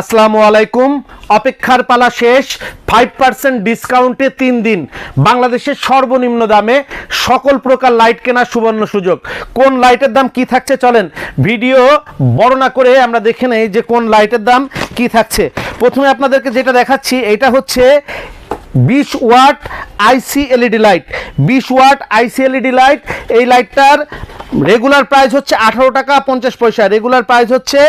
আসসালামু আলাইকুম। অপেক্ষার পালা শেষ। ফাইভ পার্সেন্ট ডিসকাউন্টে তিন দিন। বাংলাদেশের সর্বনিম্ন দামে সকল প্রকার লাইট কেনার সুবর্ণ সুযোগ। কোন লাইটের দাম কি থাকছে চলেন ভিডিও বর্ণনা করে আমরা দেখে নেই যে কোন লাইটের দাম কি থাকছে। প্রথমে আপনাদেরকে যেটা দেখাচ্ছি, এটা হচ্ছে বিশ ওয়াট আইসি এলইডি লাইট বিশ ওয়াট আইসি এলইডি লাইট এই লাইটটার রেগুলার প্রাইস হচ্ছে আঠারো টাকা পঞ্চাশ পয়সা। রেগুলার প্রাইস হচ্ছে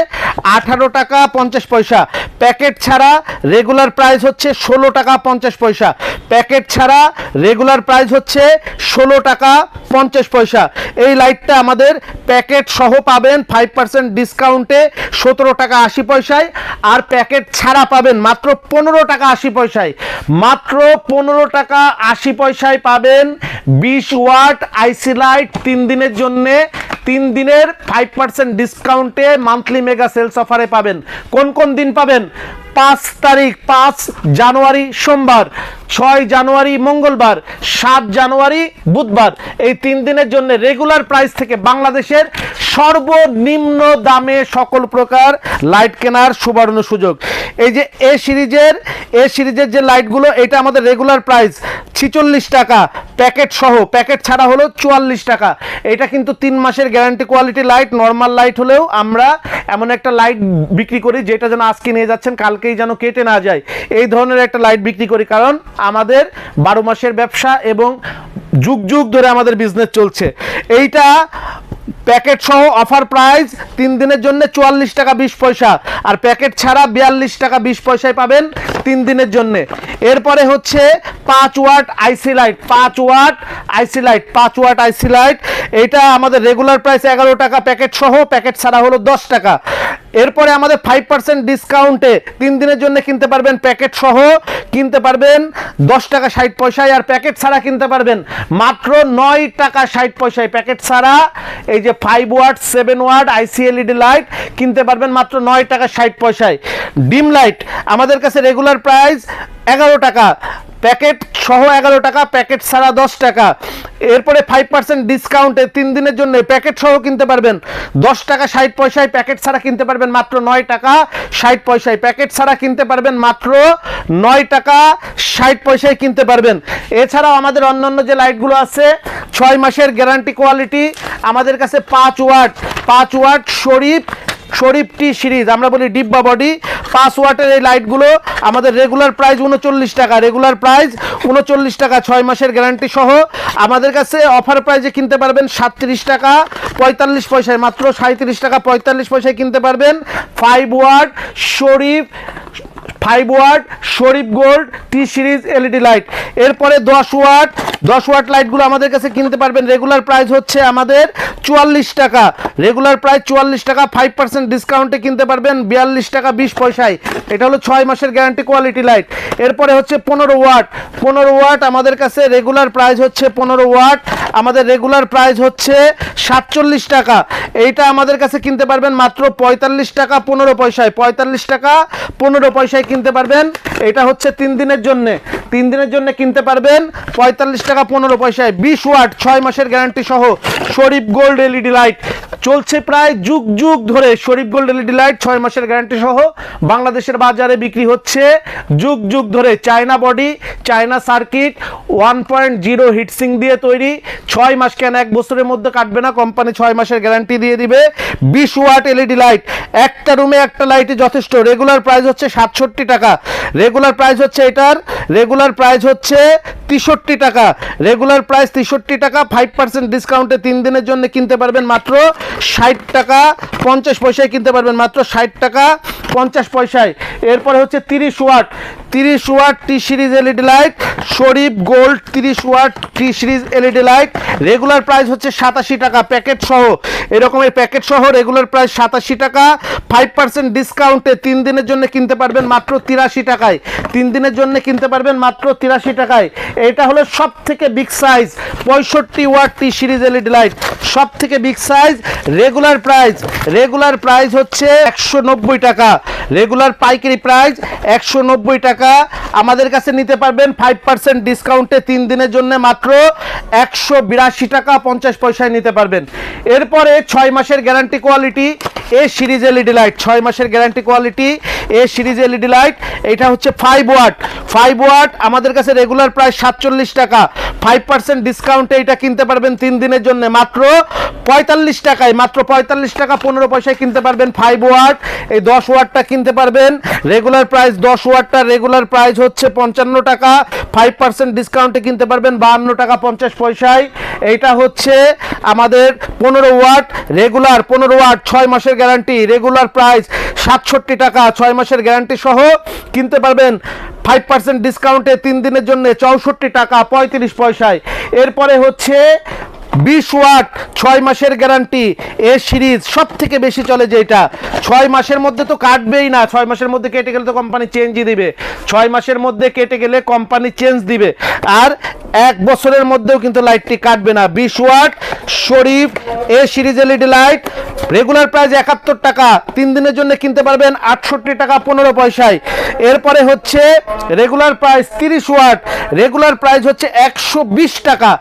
আঠারো টাকা পঞ্চাশ পয়সা। প্যাকেট ছাড়া রেগুলার প্রাইস হচ্ছে ষোলো টাকা পঞ্চাশ পয়সা। প্যাকেট ছাড়া রেগুলার প্রাইস হচ্ছে ষোলো টাকা পঞ্চাশ পয়সা। এই লাইটটা আমাদের প্যাকেট সহ পাবেন ফাইভ পার্সেন্ট ডিসকাউন্টে সতেরো টাকা আশি পয়সায় আর প্যাকেট ছাড়া পাবেন মাত্র পনেরো টাকা আশি পয়সায়। মাত্র পনেরো টাকা আশি পয়সায় পাবেন বিশ ওয়াট আইসি লাইট তিন দিনের জন্যে, তিন দিনের ফাইভ পার্সেন্ট ডিসকাউন্টে মান্থলি মেগা সেলস অফারে পাবেন। কোন কোন দিন পাবেন? পাঁচ তারিখ, পাঁচ জানুয়ারি সোমবার, ছয় জানুয়ারি মঙ্গলবার, সাত জানুয়ারি বুধবার। এই তিন দিনের জন্য রেগুলার প্রাইস থেকে বাংলাদেশের সর্বনিম্ন দামে সকল প্রকার লাইট কেনার সুবর্ণ সুযোগ। এই যে এ সিরিজের এ সিরিজের যে লাইটগুলো এটা আমাদের রেগুলার প্রাইস ছিচল্লিশ টাকা। প্যাকেট সহ, প্যাকেট ছাড়া হলো চুয়াল্লিশ টাকা। এটা কিন্তু তিন মাসের guarantee quality light normal light হলেও আমরা এমন একটা লাইট বিক্রি করি, যেটা যেন আজকে নিয়ে যাচ্ছেন কালকেই যেন কেটে না যায়। এই ধরনের একটা লাইট বিক্রি করি কারণ আমাদের বারো মাসের ব্যবসা এবং যুগ যুগ ধরে আমাদের বিজনেস চলছে। এইটা প্যাকেট সহ অফার প্রাইস তিন দিনের জন্য চুয়াল্লিশ টাকা বিশ পয়সা আর প্যাকেট ছাড়া বিয়াল্লিশ টাকা বিশ পয়সায় পাবেন তিন দিনের জন্য। এরপরে হচ্ছে পাঁচ ওয়াট আইসি লাইট পাঁচ ওয়াট আইসি লাইট পাঁচ ওয়াট আইসি লাইট এটা আমাদের রেগুলার প্রাইস এগারো টাকা প্যাকেট সহ প্যাকেট ছাড়া হলো দশ টাকা। এরপরে আমাদের ফাইভ পার্সেন্ট ডিসকাউন্টে তিন দিনের জন্য কিনতে পারবেন প্যাকেট সহ, কিনতে পারবেন দশ টাকা ষাট পয়সায়, আর প্যাকেট ছাড়া কিনতে পারবেন মাত্র নয় টাকা ষাট পয়সায়। প্যাকেট ছাড়া এই যে five watt seven watt IC LED light কিনতে পারবেন মাত্র নয় টাকা ষাট পয়সায়। ডিম লাইট আমাদের কাছে রেগুলার প্রাইস এগারো টাকা। প্যাকেট সহ এগারো টাকা, প্যাকেট ছাড়া দশ টাকা। এরপরে ফাইভ পার্সেন্ট ডিসকাউন্টে তিন দিনের জন্য প্যাকেট সহ কিনতে পারবেন। দশ টাকা ষাট পয়সায় প্যাকেট ছাড়া কিনতে পারবেন মাত্র নয় টাকা ষাট পয়সায়। প্যাকেট ছাড়া কিনতে পারবেন মাত্র নয় টাকা ষাট পয়সায় কিনতে পারবেন। এছাড়াও আমাদের অন্যান্য যে লাইটগুলো আছে, ছয় মাসের গ্যারান্টি কোয়ালিটি আমাদের কাছে পাঁচ ওয়াট পাঁচ ওয়াট শরীফ শরীফ টি সিরিজ, আমরা বলি ডিব্বা বডি, পাঁচ ওয়াটের এই লাইটগুলো, আমাদের রেগুলার প্রাইস উনচল্লিশ টাকা রেগুলার প্রাইস উনচল্লিশ টাকা, ছয় মাসের গ্যারান্টি সহ। আমাদের কাছে অফার প্রাইসে কিনতে পারবেন সাতত্রিশ টাকা, পঁয়তাল্লিশ পয়সায়, মাত্র সাঁত্রিশ টাকা, পঁয়তাল্লিশ পয়সায় কিনতে পারবেন। Five watt Sharif five watt Sharif gold, T series, LED light. এরপরে দশ ওয়াট দশ ওয়াট লাইটগুলো আমাদের কাছে কিনতে পারবেন। রেগুলার প্রাইস হচ্ছে আমাদের চুয়াল্লিশ টাকা। রেগুলার প্রাইস চুয়াল্লিশ টাকা, ফাইভ পার্সেন্ট ডিসকাউন্টে কিনতে পারবেন বিয়াল্লিশ টাকা, বিশ পয়সায়। এটা হলো ছয় মাসের গ্যারান্টি কোয়ালিটি লাইট। এরপরে হচ্ছে পনেরো ওয়াট পনেরো ওয়াট আমাদের কাছে রেগুলার প্রাইস হচ্ছে পনেরো ওয়াট আমাদের রেগুলার প্রাইস হচ্ছে সাতচল্লিশ টাকা। এইটা আমাদের কাছে কিনতে পারবেন মাত্র পঁয়তাল্লিশ টাকা, পনেরো পয়সায়। পঁয়তাল্লিশ টাকা, পনেরো পয়সায় পারবেন। এটা হচ্ছে তিন দিনের জন্যে। তিন দিনের জন্য কিনতে পারবেন। পঁয়তাল্লিশ টাকা পনেরো পয়সায়। বিশ ওয়াট, ছয় মাসের গ্যারান্টি সহ শরীফ গোল্ড এলইডি লাইট। চলছে প্রায় যুগ যুগ ধরে শরীফ গোল্ড এলইডি লাইট, ছয় মাসের গ্যারান্টি সহ বাংলাদেশের বাজারে বিক্রি হচ্ছে। যুগ যুগ ধরে China body, China circuit, one point zero heat sink দিয়ে তৈরি। ছয় মাস কেন এক বছরের মধ্যে কাটবে না, কোম্পানি ছয় মাসের গ্যারান্টি দিয়ে দিবে। বিশ ওয়াট এলইডি লাইট। একটা রুমে একটা লাইটে যথেষ্ট। রেগুলার প্রাইস হচ্ছে সাতষট্টি টাকা। রেগুলার প্রাইস হচ্ছে এটার। রেগুলার প্রাইস হচ্ছে তেষট্টি টাকা। রেগুলার প্রাইস তেষট্টি টাকা ফাইভ পার্সেন্ট ডিসকাউন্টে তিন দিনের জন্য কিনতে পারবেন মাত্র ষাট টাকা পঞ্চাশ পয়সায় কিনতে পারবেন মাত্র ষাট টাকা পঞ্চাশ পয়সায়। এরপরে হচ্ছে তিরিশ ওয়াট। তিরিশ watt T series LED light Sharif gold তিরিশ watt T series LED light regular price হচ্ছে সাতাশি টাকা প্যাকেট সহ। এরকমের প্যাকেট সহ রেগুলার প্রাইস সাতাশি টাকা ফাইভ পার্সেন্ট ডিসকাউন্টে তিন দিনের জন্য কিনতে পারবেন মাত্র তিরাশি টাকায়। তিন দিনের জন্য কিনতে পারবেন মাত্র তিরাশি টাকায়। এটা হলো সব থেকে বিগ সাইজ পঁয়ষট্টি watt T series LED light. সব থেকে big size regular price regular price হচ্ছে একশো নব্বই টাকা। রেগুলার পাইকারি প্রাইস একশো নব্বই টাকা। আমাদের কাছে নিতে পারবেন ফাইভ পার্সেন্ট ডিসকাউন্টে তিন দিনের জন্য মাত্র একশো বিরাশি টাকা পঞ্চাশ পয়সায় নিতে পারবেন। এরপরে ছয় মাসের guarantee quality A series LED light ছয় মাসের guarantee quality A series LED light এটা হচ্ছে ফাইভ ওয়াট ফাইভ ওয়াট আমাদের কাছে রেগুলার প্রায় সাতচল্লিশ টাকা। ফাইভ পার্সেন্ট ডিসকাউন্টে এটা কিনতে পারবেন তিন দিনের জন্য। মাত্র পঁয়তাল্লিশ টাকায়, মাত্র পঁয়তাল্লিশ টাকা পনেরো পয়সায় কিনতে পারবেন ফাইভ ওয়াট এই দশ ওয়াটটা কিনতে পারবেন। রেগুলার প্রাইস দশ ওয়াটটা রেগুলার প্রাইস হচ্ছে পঞ্চান্ন টাকা। ফাইভ পার্সেন্ট ডিসকাউন্টে কিনতে পারবেন বাহান্ন টাকা পঞ্চাশ পয়সায়। এইটা হচ্ছে আমাদের পনেরো ওয়াট রেগুলার পনেরো ওয়াট, ছয় মাসের গ্যারান্টি রেগুলার প্রাইস সাতষট্টি টাকা, ছয় মাসের গ্যারান্টি সহ কিনতে পারবেন ফাইভ পার্সেন্ট ডিসকাউন্টে তিন দিনের জন্য চৌষট্টি টাকা পঁয়ত্রিশ পয়সায়। এরপরে হচ্ছে বিশ ওয়াট, ছয় মাসের গ্যারান্টি এ সিরিজ সব থেকে বেশি চলে যেটা। ছয় মাসের মধ্যে তো কাটবেই না, ছয় মাসের মধ্যে কেটে গেলে তো কোম্পানি চেঞ্জই দিবে। ছয় মাসের মধ্যে কেটে গেলে কোম্পানি চেঞ্জ দিবে। আর এক বছরের মধ্যেও কিন্তু লাইটটি কাটবে না। বিশ watt, Sharif, A series LED light regular price একাত্তর টাকা। তিন দিনের জন্য কিনতে পারবেন আটষট্টি টাকা পনেরো পয়সায়। এরপরে হচ্ছে রেগুলার প্রাইস তিরিশ ওয়াট রেগুলার প্রাইস হচ্ছে একশো বিশ টাকা।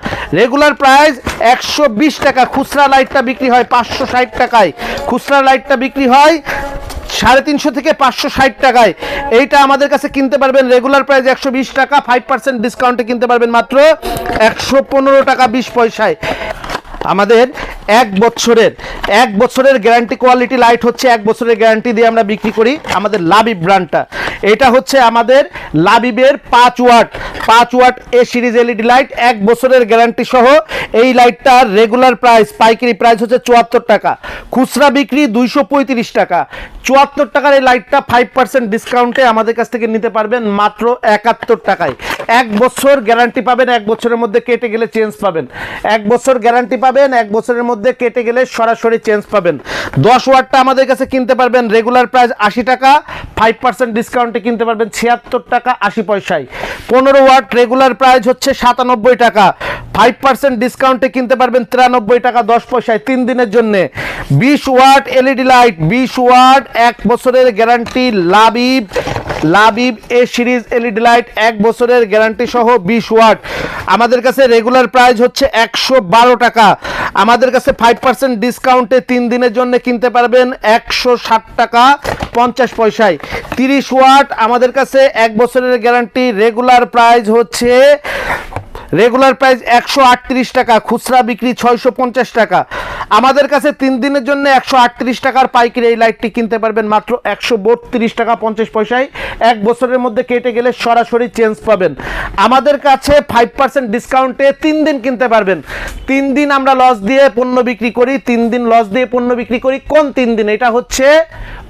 রেগুলার প্রাইস একশো বিশ টাকা। খুচরা লাইটটা বিক্রি হয় পাঁচশো ষাট টাকায়। খুচরা লাইটটা বিক্রি হয় সাড়ে তিনশো থেকে পাঁচশো ষাট টাকায়। এইটা আমাদের কাছে কিনতে পারবেন রেগুলার প্রাইস একশো বিশ টাকা ফাইভ পার্সেন্ট ডিসকাউন্টে কিনতে পারবেন মাত্র একশো পনেরো টাকা বিশ পয়সায়। আমাদের এক বছরের এক বছরের গ্যারান্টি কোয়ালিটি লাইট হচ্ছে এক বছরের গ্যারান্টি দিয়ে আমরা বিক্রি করি আমাদের লাবিব ব্র্যান্ডটা এটা হচ্ছে আমাদের লাবিবের পাঁচ ওয়াট পাঁচ watt A series LED light এক বছরের গ্যারান্টি সহ এই লাইটটার রেগুলার প্রাইস পাইকারি প্রাইস হচ্ছে চুয়াত্তর টাকা। খুচরা বিক্রি দুইশো পঁয়ত্রিশ টাকা। চুয়াত্তর টাকার এই লাইটটা ফাইভ পার্সেন্ট ডিসকাউন্টে আমাদের কাছ থেকে নিতে পারবেন মাত্র একাত্তর টাকায়। এক বছর গ্যারান্টি পাবেন, এক বছরের মধ্যে কেটে গেলে চেঞ্জ পাবেন। এক বছর গ্যারান্টি পাবেন, এক বছরের মধ্যে কেটে গেলে সরাসরি চেঞ্জ পাবেন। দশ ওয়াটটা আমাদের কাছে কিনতে পারবেন রেগুলার প্রাইস আশি টাকা ফাইভ পার্সেন্ট ডিসকাউন্টে কিনতে পারবেন ছিয়াত্তর টাকা আশি পয়সায়। পনেরো ওয়াট রেগুলার প্রাইস হচ্ছে সাতানব্বই টাকা। ফাইভ পার্সেন্ট ডিসকাউন্টে কিনতে পারবেন তিরানব্বই টাকা দশ পয়সায় তিন দিনের জন্য। বিশ ওয়াট এলইডি লাইট বিশ ওয়াট এক বছরের guarantee Labib Labib A series LED light এক বছরের গ্যারান্টি সহ বিশ ওয়াট আমাদের কাছে রেগুলার প্রাইস হচ্ছে একশো বারো টাকা। আমাদের কাছে ফাইভ পার্সেন্ট ডিসকাউন্টে তিন দিনের জন্য কিনতে পারবেন একশো ষাট টাকা। পঞ্চাশ পয়সায়। তিরিশ ওয়াট আমাদের কাছে এক বছরের গ্যারান্টি। রেগুলার প্রাইস হচ্ছে রেগুলার প্রাইস একশো আটত্রিশ টাকা, খুচরা বিক্রি ছয়শো পঞ্চাশ টাকা। আমাদের কাছে তিন দিনের জন্য একশো আটত্রিশ টাকার পাইকারি এই লাইটটি কিনতে পারবেন। মাত্র একশো বত্রিশ টাকা পঞ্চাশ পয়সায়। এক বছরের মধ্যে কেটে গেলে সরাসরি চেঞ্জ পাবেন। আমাদের কাছে ফাইভ পার্সেন্ট ডিসকাউন্টে তিন দিন কিনতে পারবেন। তিন দিন আমরা লস দিয়ে পণ্য বিক্রি করি। তিন দিন লস দিয়ে পণ্য বিক্রি করি। কোন তিন দিন? এটা হচ্ছে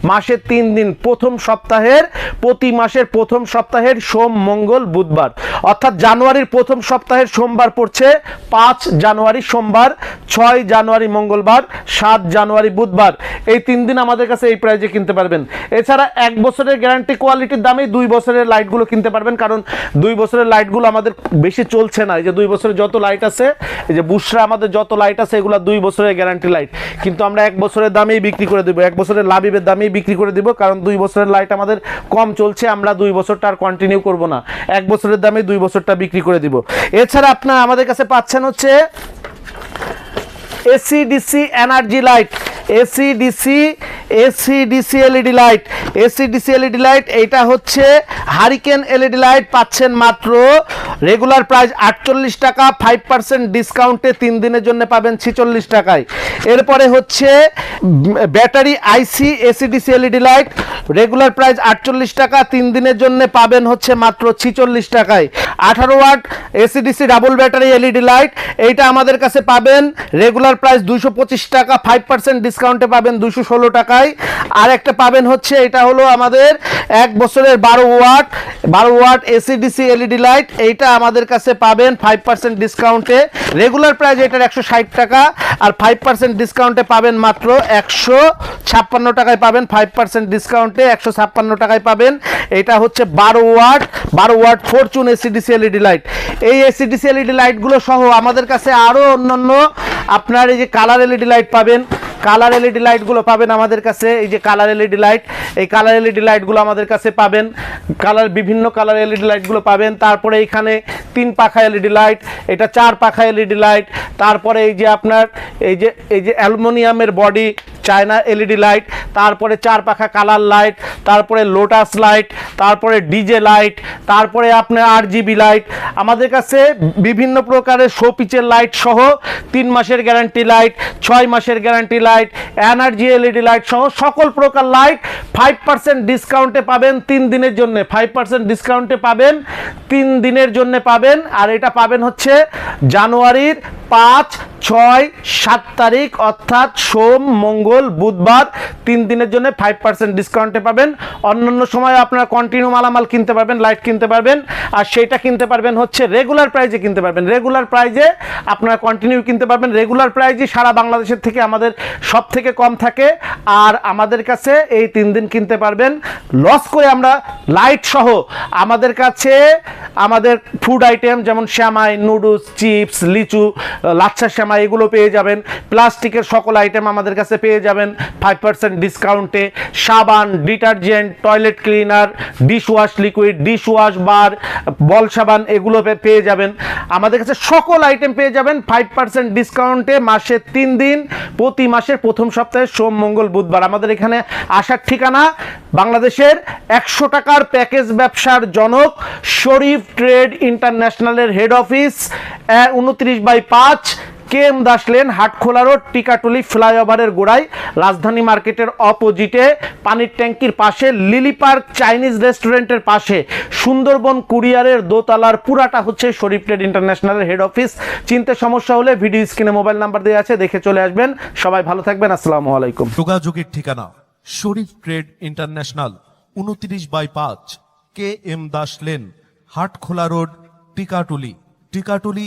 মাসের তিন দিন, প্রথম সপ্তাহের, প্রতি মাসের প্রথম সপ্তাহের সোম, মঙ্গল, বুধবার। অর্থাৎ জানুয়ারির প্রথম সপ্তাহের সোমবার পড়ছে, পাঁচ জানুয়ারি সোমবার, ছয় জানুয়ারি মঙ্গলবার, সাত জানুয়ারি বুধবার। এই তিন দিন আমাদের কাছে এই প্রাইজে কিনতে পারবেন। এছাড়া এক বছরের গ্যারান্টি কোয়ালিটির দামে দুই বছরের লাইটগুলো কিনতে পারবেন, কারণ দুই বছরের লাইটগুলো আমাদের বেশি চলছে না। এই যে দুই বছরের যত লাইট আছে, এই যে বুসরা আমাদের যত লাইট আছে, এগুলো দুই বছরের গ্যারান্টি লাইট কিন্তু আমরা এক বছরের দামেই বিক্রি করে দেবো, এক বছরের লাভিবের দামেই বিক্রি করে দিব, কারণ দুই বছরের লাইট আমাদের কম চলছে, আমরা দুই বছরটা আর কন্টিনিউ করব না। এক বছরের দামে দুই বছরটা বিক্রি করে দিব। এছাড়া আপনার আমাদের কাছে পাচ্ছেন হচ্ছে AC DC energy light AC DC AC DC LED light AC DC LED light এইটা হচ্ছে হারিকেন এলইডি লাইট পাচ্ছেন মাত্র। রেগুলার প্রাইস আটচল্লিশ টাকা ফাইভ পার্সেন্ট ডিসকাউন্টে তিন দিনের জন্য পাবেন ছিচল্লিশ টাকায়। এরপরে হচ্ছে battery IC AC DC LED light regular price আটচল্লিশ টাকা, তিন দিনের জন্য পাবেন হচ্ছে মাত্র ছিচল্লিশ টাকায়। আঠারো watt AC DC double battery LED light এইটা আমাদের কাছে পাবেন। রেগুলার প্রাইস দুশো টাকা ফাইভ পার্সেন্ট ডিসকাউন্টে পাবেন দুশো ষোলো টাকায়। আর একটা পাবেন হচ্ছে, এটা হলো আমাদের এক বছরের বারো ওয়াট বারো ওয়াট এসিডিসি এলইডি লাইট এইটা আমাদের কাছে পাবেন ফাইভ পার্সেন্ট ডিসকাউন্টে রেগুলার প্রাইস এটার একশো ষাট টাকা, আর ফাইভ পার্সেন্ট ডিসকাউন্টে পাবেন মাত্র একশো ছাপ্পান্ন টাকায় পাবেন ফাইভ পার্সেন্ট ডিসকাউন্টে একশো ছাপ্পান্ন টাকায় পাবেন। এটা হচ্ছে বারো ওয়াট বারো watt fortune AC DC LED light এই এসিডিসি এলইডি লাইটগুলো সহ আমাদের কাছে আরও অন্যান্য আপনার এই যে কালার এলইডি লাইট পাবেন। কালার এলইডি লাইটগুলো পাবেন আমাদের কাছে, এই যে কালার এলইডি লাইট, এই কালার এলইডি লাইটগুলো আমাদের কাছে পাবেন। কালার, বিভিন্ন কালার এলইডি লাইটগুলো পাবেন। তারপরে এখানে তিন পাখা এলইডি লাইট, এটা চার পাখা এলইডি লাইট, তারপরে এই যে আপনার, এই যে এই যে অ্যালুমিনিয়ামের বডি চায়না এলইডি লাইট, তারপরে চার পাখা কালার লাইট, তারপরে লোটাস লাইট, তারপরে ডিজে লাইট, তারপরে আপনার আর জিবি লাইট। আমাদের কাছে বিভিন্ন প্রকারের শো পিচের লাইট সহ তিন মাসের গ্যারান্টি লাইট, ছয় মাসের guarantee light energy LED light সহ সকল প্রকার লাইট ফাইভ পার্সেন্ট ডিসকাউন্টে পাবেন তিন দিনের জন্য। ফাইভ পার্সেন্ট ডিসকাউন্টে পাবেন, তিন দিনের জন্য পাবেন। আর এটা পাবেন হচ্ছে জানুয়ারির পাঁচ ছয়, সাত তারিখ, অর্থাৎ সোম, মঙ্গল, বুধবার, তিন দিনের জন্য ফাইভ পার্সেন্ট ডিসকাউন্টে পাবেন। অন্যান্য সময় আপনারা কন্টিনিউ মালামাল কিনতে পারবেন লাইট কিনতে পারবেন। আর সেইটা কিনতে পারবেন হচ্ছে রেগুলার প্রাইজে কিনতে পারবেন। রেগুলার প্রাইজে আপনারা কন্টিনিউ কিনতে পারবেন। রেগুলার প্রাইজে সারা বাংলাদেশের থেকে আমাদের সব থেকে কম থাকে। আর আমাদের কাছে এই তিন দিন কিনতে পারবেন। লস করে আমরা লাইট সহ আমাদের কাছে আমাদের ফুড আইটেম যেমন, শ্যামাই নুডলস চিপস লিচু লাচ্ছা, শ্যামাই এগুলো পেয়ে যাবেন। প্লাস্টিকের সকল আইটেম আমাদের কাছে পেয়ে যাবেন। ফাইভ পার্সেন্ট ডিসকাউন্টে সাবান detergent toilet cleaner dish wash liquid dish wash bar ball সাবান, এগুলো পেয়ে যাবেন। আমাদের কাছে সকল আইটেম পেয়ে যাবেন। ফাইভ পার্সেন্ট ডিসকাউন্টে মাসে তিন দিন, প্রতি মাসের প্রথম সপ্তাহে সোম, মঙ্গল, বুধবার। আমাদের এখানে আসার ঠিকানা বাংলাদেশের একশো টাকার প্যাকেজ ব্যবসার জনক শরীফ ট্রেড ইন্টারন্যাশনালের হেড অফিস উনত্রিশ বাই পাঁচ K M Das lane, Hatkhola road, Tikatuli ফ্লাইওভারের গোড়ায়, রাজধানী মার্কেটের অপোজিটে, পানির ট্যাঙ্কির পাশে, লিলি পার্ক চাইনিজ রেস্টুরেন্টের পাশে। সুন্দরবন কুরিয়ারের দোতলার পুরাটা হচ্ছে শরীফ ট্রেড ইন্টারন্যাশনালের হেড অফিস। চিনতে সমস্যা হলে ভিডিও স্ক্রিনে মোবাইল নাম্বার দেওয়া আছে, দেখে চলে আসবেন। সবাই ভালো থাকবেন, আসসালামু আলাইকুম। যোগাযোগের ঠিকানা, শরীফ ট্রেড ইন্টারন্যাশনাল, উনত্রিশ বাই পাঁচ K M Das lane, Hatkhola road, Tikatuli. Tikatuli